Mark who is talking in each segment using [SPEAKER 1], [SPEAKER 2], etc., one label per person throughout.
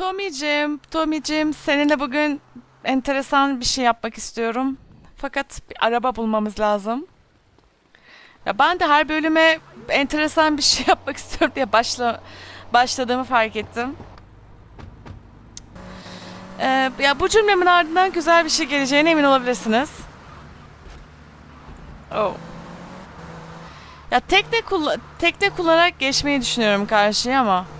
[SPEAKER 1] Tommy'cim, Tommy'cim seninle bugün enteresan bir şey yapmak istiyorum. Fakat bir araba bulmamız lazım. Ya ben de her bölüme enteresan bir şey yapmak istiyorum diye başla başladığımı fark ettim. Ee, ya bu cümlemin ardından güzel bir şey geleceğine emin olabilirsiniz. Oh. Ya tekne kulla tekne kullanarak geçmeyi düşünüyorum karşıya ama.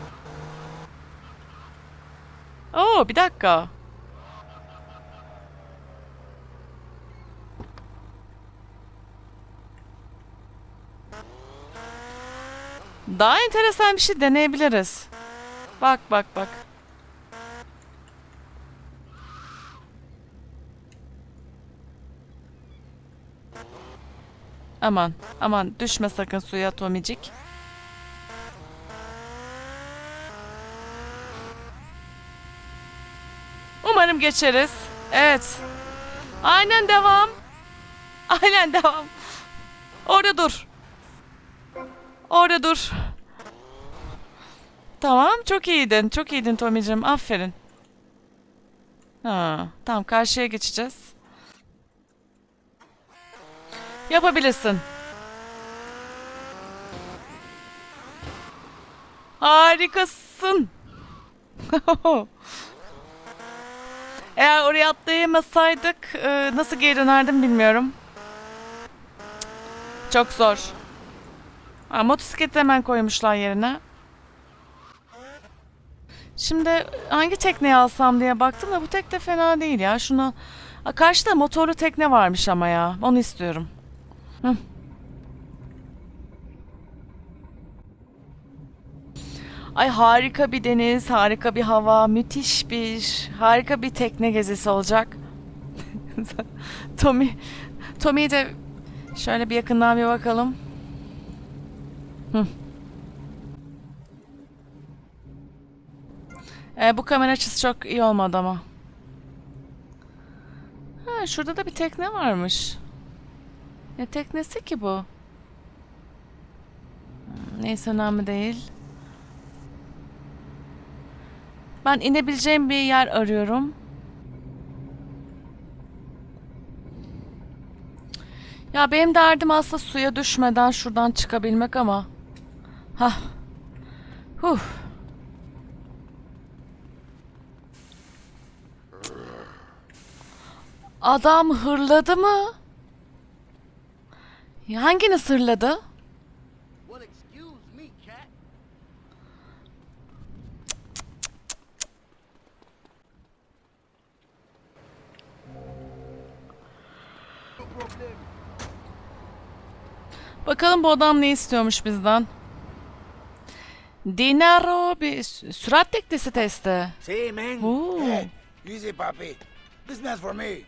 [SPEAKER 1] Oo bir dakika. Daha enteresan bir şey deneyebiliriz. Bak bak bak. Aman aman düşme sakın suya Tomicik. Geçeriz. Evet. Aynen devam. Aynen devam. Orada dur. Orada dur. Tamam çok iyiydin. Çok iyiydin Tommy'cim. Aferin. Ha, tamam karşıya geçeceğiz. Yapabilirsin. Harikasın. Eğer oraya atlayamasaydık e, nasıl geri dönerdim bilmiyorum. Çok zor. Ha, motosikleti hemen koymuşlar yerine. Şimdi hangi tekneyi alsam diye baktım da bu tekne fena değil ya. Şunu karşıda motorlu tekne varmış ama ya. Onu istiyorum. Hı. Ay harika bir deniz, harika bir hava, müthiş bir, harika bir tekne gezisi olacak. Tommy, Tommy'yi de şöyle bir yakından bir bakalım. Hı. Ee, bu kamera açısı çok iyi olmadı ama. Ha, şurada da bir tekne varmış. Ne teknesi ki bu? Neyse önemli değil. Ben inebileceğim bir yer arıyorum. Ya benim derdim aslında suya düşmeden şuradan çıkabilmek ama. Hah. Huh. Adam hırladı mı? Ya Hanginiz hırladı? Bakalım bu adam ne istiyormuş bizden. Dinaro bir sü- sürat teknesi testi.
[SPEAKER 2] See, man.
[SPEAKER 1] Oo.
[SPEAKER 2] Hey, easy, papi. This man's for me.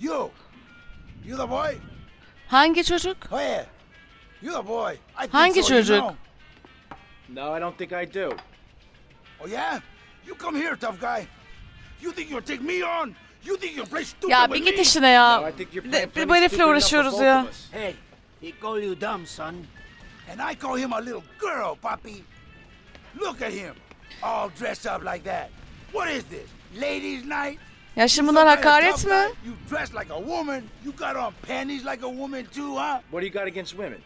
[SPEAKER 2] You. You the boy?
[SPEAKER 1] Hangi çocuk?
[SPEAKER 2] Yeah. You the boy. I think
[SPEAKER 1] Hangi
[SPEAKER 2] so, you
[SPEAKER 1] çocuk?
[SPEAKER 2] know.
[SPEAKER 3] No, I don't think I do.
[SPEAKER 2] Oh, yeah? You come here, tough guy. You think you'll take me on? You think you'll play stupid
[SPEAKER 1] Ya
[SPEAKER 2] with
[SPEAKER 1] bir git
[SPEAKER 2] me?
[SPEAKER 1] işine ya.
[SPEAKER 3] No, I think you're
[SPEAKER 1] De-
[SPEAKER 3] playing
[SPEAKER 1] bu herifle
[SPEAKER 3] stupid enough for
[SPEAKER 1] uğraşıyoruz
[SPEAKER 3] both
[SPEAKER 1] ya.
[SPEAKER 3] of us.
[SPEAKER 4] Hey, he call you dumb, son.
[SPEAKER 2] And I call him a little girl, papi. Look at him. All dressed up like that. What is this? Ladies' night?
[SPEAKER 1] Ya şimdi bunlar hakaret mi?
[SPEAKER 2] You dress like a woman? You got on panties like a woman too, huh?
[SPEAKER 3] What do you got against women?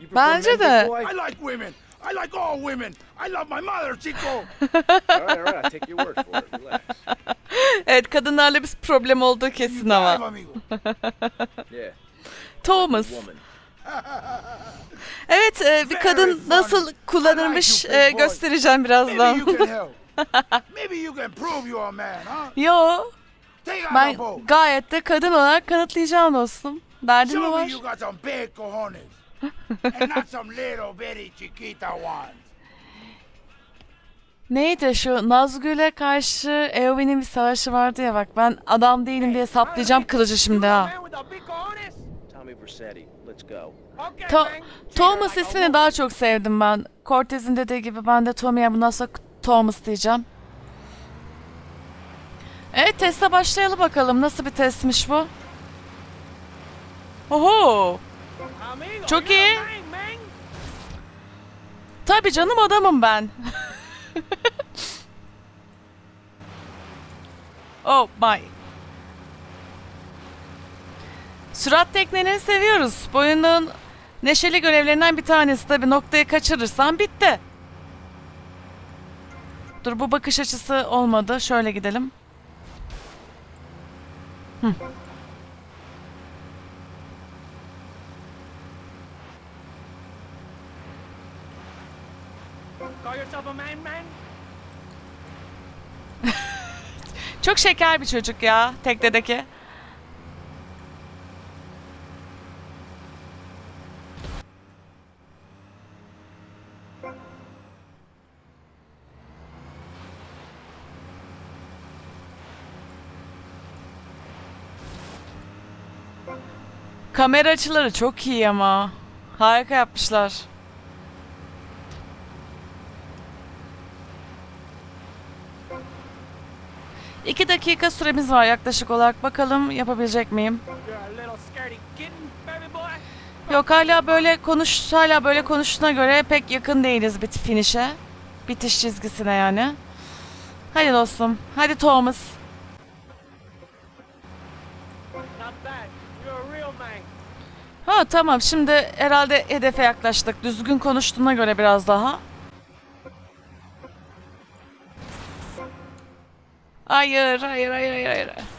[SPEAKER 3] You
[SPEAKER 1] Bence de.
[SPEAKER 2] I like women. I like all women. I love my mother, Chico.
[SPEAKER 3] all right, all right, I'll take your word for it. Relax.
[SPEAKER 1] Evet kadınlarla bir problem olduğu kesin ama.
[SPEAKER 3] Yeah,
[SPEAKER 1] Thomas. Evet e, bir kadın nasıl kullanılmış e, göstereceğim birazdan. Yo ben gayet de kadın olarak kanıtlayacağım dostum. Derdin mi var? Neydi şu Nazgül'e karşı Eowyn'in bir savaşı vardı ya bak ben adam değilim diye saplayacağım kılıcı şimdi ha.
[SPEAKER 3] Tommy Versetti.
[SPEAKER 1] To- Thomas ismini daha çok sevdim ben. Cortez'in dediği gibi ben de Tommy'ye bundan sonra Thomas diyeceğim. Evet teste başlayalım bakalım. Nasıl bir testmiş bu? Oho! Çok iyi. Tabii canım adamım ben. Oh my. Sürat tekneleri seviyoruz. Bu oyunun neşeli görevlerinden bir tanesi tabii noktayı kaçırırsan bitti. Dur bu bakış açısı olmadı. Şöyle gidelim.
[SPEAKER 3] Man?
[SPEAKER 1] Çok şeker bir çocuk ya teknedeki. Kamera açıları çok iyi ama. Harika yapmışlar. İki dakika süremiz var yaklaşık olarak. Bakalım yapabilecek miyim?
[SPEAKER 3] You're a little scaredy kitten, baby boy.
[SPEAKER 1] Yok hala böyle konuş hala böyle konuştuğuna göre pek yakın değiliz bit finish'e. Bitiş çizgisine yani. Hadi dostum. Hadi Thomas. Ha tamam şimdi herhalde hedefe yaklaştık. Düzgün konuştuğuna göre biraz daha. Hayır, hayır, hayır, hayır, hayır.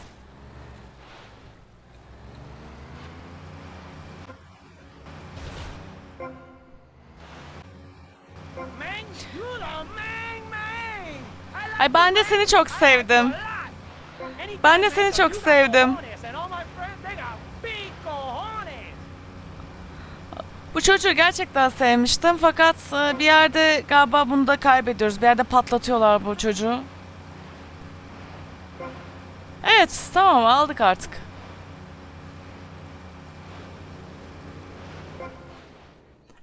[SPEAKER 1] Ay ben de seni çok sevdim. Ben de seni çok sevdim. Bu çocuğu gerçekten sevmiştim fakat e, bir yerde galiba bunu da kaybediyoruz. Bir yerde patlatıyorlar bu çocuğu. Evet tamam aldık artık.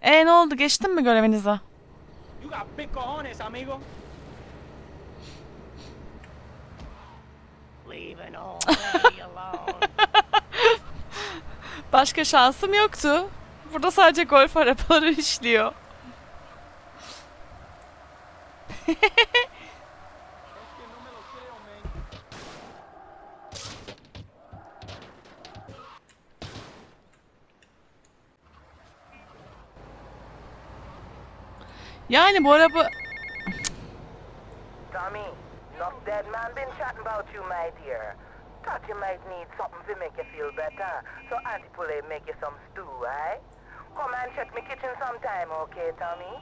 [SPEAKER 1] E ne oldu geçtin mi görevinize?
[SPEAKER 3] You got big cojones, amigo.
[SPEAKER 1] Başka şansım yoktu. Burada sadece golf arabaları işliyor. Yani bu araba...
[SPEAKER 5] Tommy, enough dead man been chatting about you, my dear. Thought you might need something to make you feel better. So Auntie Poulet make you some stew, eh? Come and check me kitchen sometime, okay, Tommy?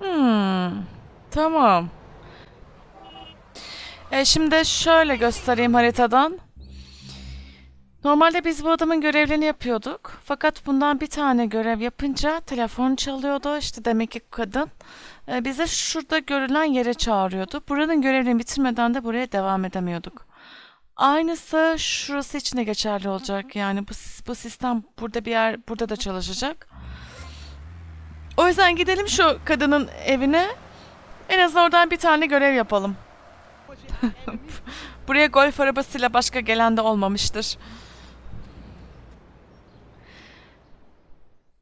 [SPEAKER 1] Hmm, tamam. E şimdi şöyle göstereyim haritadan. Normalde biz bu adamın görevlerini yapıyorduk. Fakat bundan bir tane görev yapınca telefon çalıyordu. İşte demek ki kadın e, bize şurada görülen yere çağırıyordu. Buranın görevini bitirmeden de buraya devam edemiyorduk. Aynısı şurası için de geçerli olacak. Yani bu, bu sistem burada bir yer, burada da çalışacak. O yüzden gidelim şu kadının evine. En azından oradan bir tane görev yapalım. Buraya golf arabasıyla başka gelen de olmamıştır.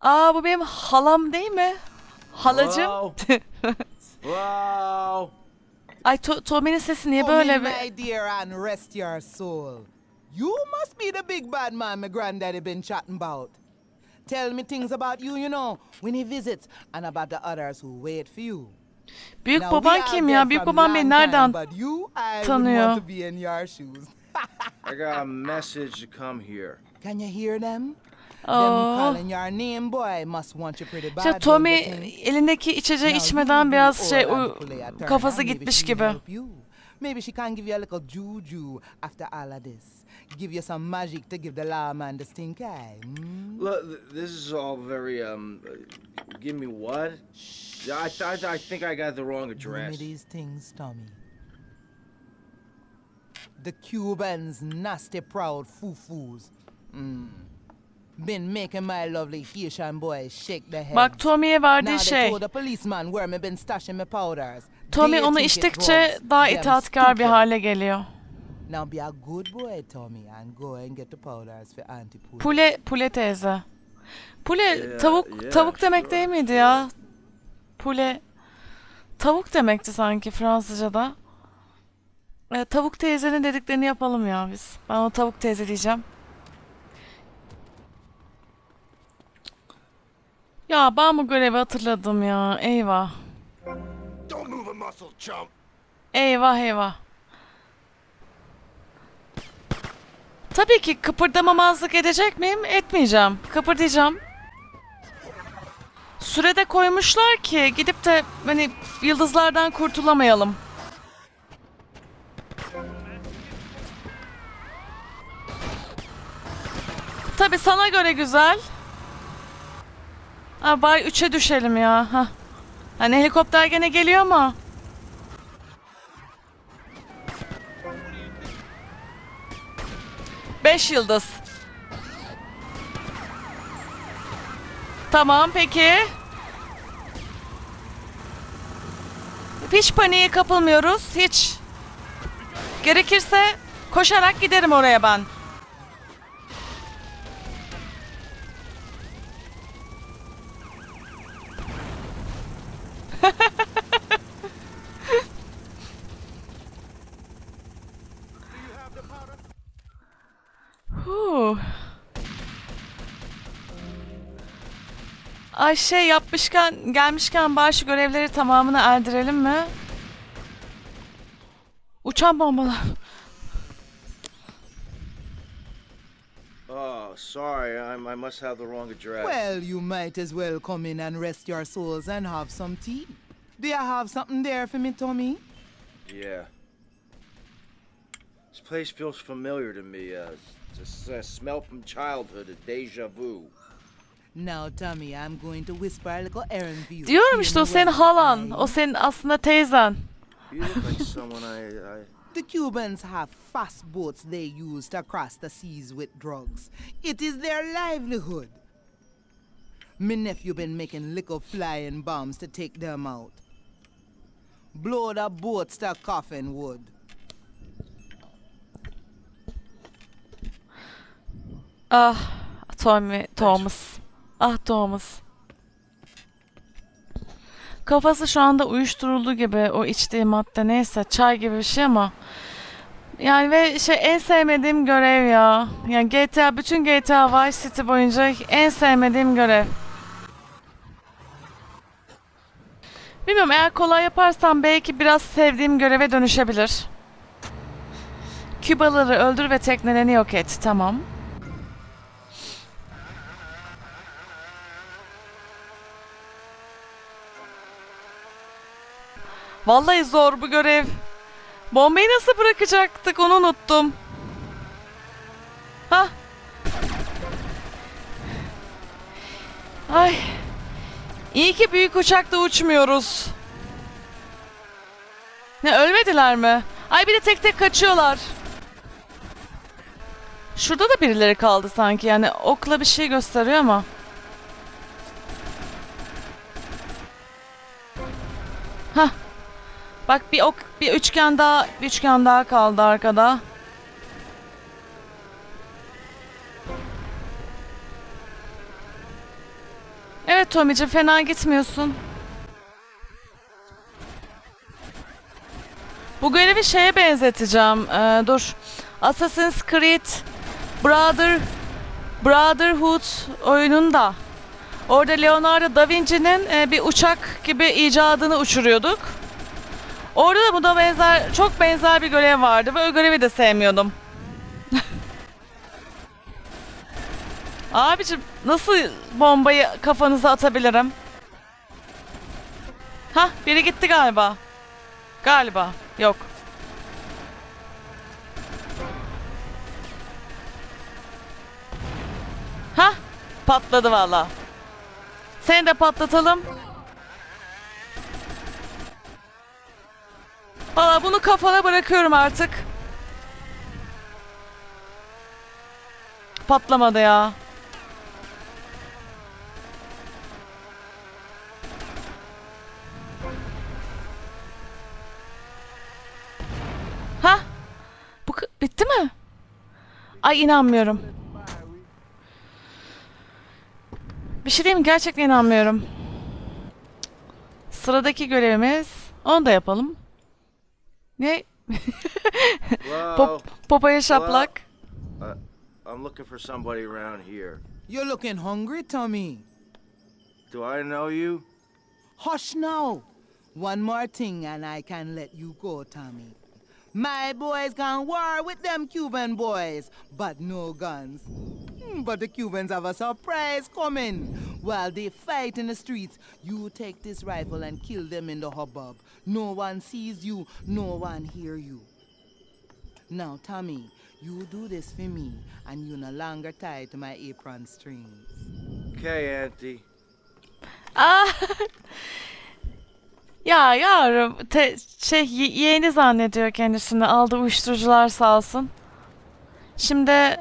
[SPEAKER 1] Aa bu benim halam değil mi? Halacım.
[SPEAKER 6] Hello? Wow.
[SPEAKER 1] Ay to Tommy'nin sesi niye böyle
[SPEAKER 7] in, my dear, and rest your soul. You must be the big bad man my granddaddy been chatting about. Tell me things about you, you know, when he visits, and about the others who wait for you.
[SPEAKER 1] Büyük
[SPEAKER 7] Now,
[SPEAKER 1] baban
[SPEAKER 7] are
[SPEAKER 1] kim
[SPEAKER 7] dead
[SPEAKER 1] ya? Büyük
[SPEAKER 7] from
[SPEAKER 1] babam beni
[SPEAKER 7] long time,
[SPEAKER 1] nereden
[SPEAKER 7] But you, I wouldn't
[SPEAKER 1] tanıyor?
[SPEAKER 7] want to be in your shoes.
[SPEAKER 3] I got a message to come here.
[SPEAKER 7] Can you hear them?
[SPEAKER 1] Oh.
[SPEAKER 7] Them your name, boy, must want you pretty bad.
[SPEAKER 1] İşte Tommy elindeki içeceği içmeden biraz şey
[SPEAKER 7] and
[SPEAKER 1] u-
[SPEAKER 7] play a turn,
[SPEAKER 1] kafası
[SPEAKER 7] maybe
[SPEAKER 1] gitmiş
[SPEAKER 7] she can
[SPEAKER 1] gibi.
[SPEAKER 7] Maybe she can give you a little juju after all of this. Give you some magic to give the lawman the stink eye. hmm?
[SPEAKER 3] Look, this is all very um. Give me what? Yeah, I, th- I think I got the wrong
[SPEAKER 7] address. Give
[SPEAKER 3] me
[SPEAKER 7] these things, Tommy. The Cubans, nasty, proud foo-foos. Mm. Been making my lovely Haitian boys shake their heads.
[SPEAKER 1] Bak Tommy'ye verdiği
[SPEAKER 7] Now they
[SPEAKER 1] şey.
[SPEAKER 7] told the policeman where me been stashing my powders.
[SPEAKER 1] Tommy
[SPEAKER 7] They
[SPEAKER 1] onu
[SPEAKER 7] think it
[SPEAKER 1] içtikçe daha
[SPEAKER 7] Them
[SPEAKER 1] itaatkar bir
[SPEAKER 7] stupid.
[SPEAKER 1] hale geliyor.
[SPEAKER 7] Now be a good boy, Tommy, and go and get the powders for Auntie Pooh.
[SPEAKER 1] Pule, Pule teyze. Pule
[SPEAKER 3] Yeah,
[SPEAKER 1] tavuk
[SPEAKER 3] yeah,
[SPEAKER 1] tavuk demek
[SPEAKER 3] sure,
[SPEAKER 1] değil miydi
[SPEAKER 3] sure.
[SPEAKER 1] ya? Pule tavuk demekti sanki Fransızca'da. E, tavuk teyzenin dediklerini yapalım ya biz. Ben o tavuk teyze diyeceğim. Ya ben bu görevi hatırladım ya. Eyvah.
[SPEAKER 2] Don't move a muscle, chump.
[SPEAKER 1] Eyvah eyvah. Tabii ki kıpırdamamazlık edecek miyim? Etmeyeceğim. Kıpırdayacağım. Sürede koymuşlar ki gidip de hani yıldızlardan kurtulamayalım. Tabii sana göre güzel. Ha, bari 3'e düşelim ya. Ha. Hani helikopter gene geliyor ama. Beş yıldız. Tamam peki. Hiç paniğe kapılmıyoruz. Hiç. Gerekirse koşarak giderim oraya ben. Ay şey yapmışken gelmişken bari şu görevleri tamamını erdirelim mi? Uçan bombalar.
[SPEAKER 3] Oh, sorry. I, I must have the wrong address.
[SPEAKER 7] Well, you might as well come in and rest your souls and have some tea. Do you have something there for me, Tommy?
[SPEAKER 3] Yeah. This place feels familiar to me. Uh, it's a, s- smell from childhood, a deja vu.
[SPEAKER 7] Now, Tommy, I'm going to whisper a little errand for you.
[SPEAKER 1] Diyorum
[SPEAKER 7] Hear
[SPEAKER 1] işte o
[SPEAKER 7] me
[SPEAKER 1] senin
[SPEAKER 7] well,
[SPEAKER 1] halan. O senin aslında teyzen.
[SPEAKER 3] You look like someone I, I.
[SPEAKER 7] The Cubans have fast boats they use to cross the seas with drugs. It is their livelihood. Me nephew been making little flying bombs to take them out. Blow the boats to coffin wood.
[SPEAKER 1] Ah Tommy, Thomas. Ah Thomas. Kafası şu anda uyuşturuldu gibi o içtiği madde neyse çay gibi bir şey ama yani ve şey en sevmediğim görev ya. Yani GTA bütün GTA Vice City boyunca en sevmediğim görev. Bilmiyorum eğer kolay yaparsam belki biraz sevdiğim göreve dönüşebilir. Kübaları öldür ve teknelerini yok et. Tamam. Vallahi zor bu görev. Bombayı nasıl bırakacaktık onu unuttum. Ha? Ay. İyi ki büyük uçakta uçmuyoruz. Ne ölmediler mi? Ay bir de tek tek kaçıyorlar. Şurada da birileri kaldı sanki yani okla bir şey gösteriyor ama. Bak bir ok, bir üçgen daha, bir üçgen daha kaldı arkada. Evet Tommy'cim fena gitmiyorsun. Bu görevi şeye benzeteceğim. Ee, dur. Assassin's Creed Brother Brotherhood oyununda. Orada Leonardo da Vinci'nin e, bir uçak gibi icadını uçuruyorduk. Orada da bu da benzer, çok benzer bir görev vardı ve o görevi de sevmiyordum. Abicim nasıl bombayı kafanıza atabilirim? Hah biri gitti galiba. Galiba. Yok. Hah patladı valla. Seni de patlatalım. Valla bunu kafana bırakıyorum artık. Patlamadı ya. Ha? Bu bitti mi? Ay inanmıyorum. Bir şey diyeyim? Gerçekten inanmıyorum. Sıradaki görevimiz. Onu da yapalım. Ne?
[SPEAKER 3] Whoa.
[SPEAKER 1] Pop, popaya şaplak.
[SPEAKER 3] Uh, I'm looking for somebody around here.
[SPEAKER 7] You're looking hungry, Tommy.
[SPEAKER 3] Do I know you?
[SPEAKER 7] Hush now. One more thing and I can let you go, Tommy. My boys can war with them Cuban boys, but no guns. But the Cubans have a surprise coming. While they fight in the streets, you take this rifle and kill them in the hubbub. No one sees you, no one hear you. Now, Tommy, you do this for me, and you no longer tied to my apron strings.
[SPEAKER 3] Okay, Auntie.
[SPEAKER 1] Aa! Ah. ya yavrum te, şey ye- yeğeni zannediyor kendisini. Aldı uyuşturucular sağ olsun. Şimdi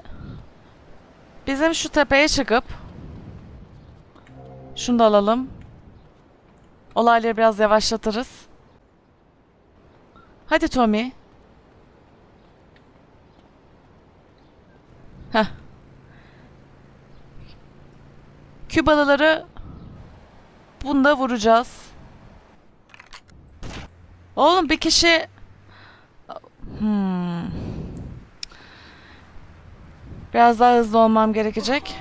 [SPEAKER 1] bizim şu tepeye çıkıp şunu da alalım. Olayları biraz yavaşlatırız. Hadi Tommy. Heh. Kübalıları Bunda vuracağız. Oğlum bir kişi... Hmm. Biraz daha hızlı olmam gerekecek.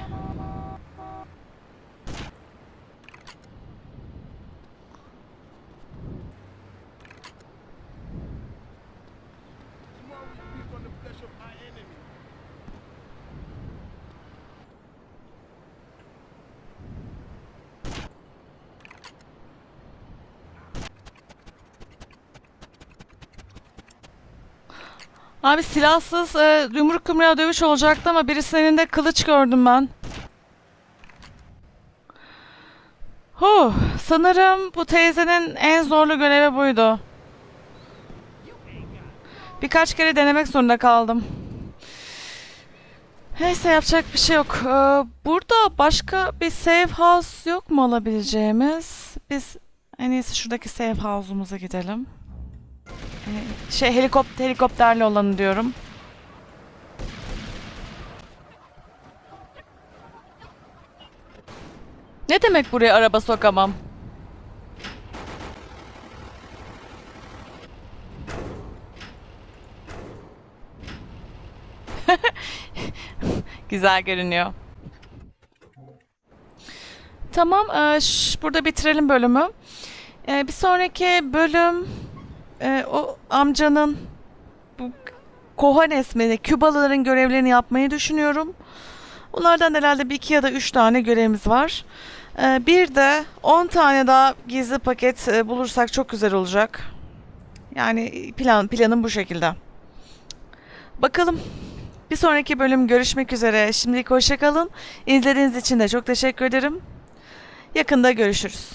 [SPEAKER 1] Abi silahsız e, yumruk yumruğa dövüş olacaktı ama birisinin elinde kılıç gördüm ben. Huh, sanırım bu teyzenin en zorlu görevi buydu. Birkaç kere denemek zorunda kaldım. Neyse yapacak bir şey yok. Ee, burada başka bir safe house yok mu alabileceğimiz? Biz en iyisi şuradaki safe house'umuza gidelim. Şey helikopter helikopterli olanı diyorum. Ne demek buraya araba sokamam? Güzel görünüyor. Tamam, e, burada bitirelim bölümü. E, bir sonraki bölüm e, o amcanın bu Kohanes mi, Kübalıların görevlerini yapmayı düşünüyorum. Bunlardan herhalde bir iki ya da üç tane görevimiz var. E, bir de 10 tane daha gizli paket e, bulursak çok güzel olacak. Yani plan planım bu şekilde. Bakalım. Bir sonraki bölüm görüşmek üzere. Şimdilik hoşça kalın. İzlediğiniz için de çok teşekkür ederim. Yakında görüşürüz.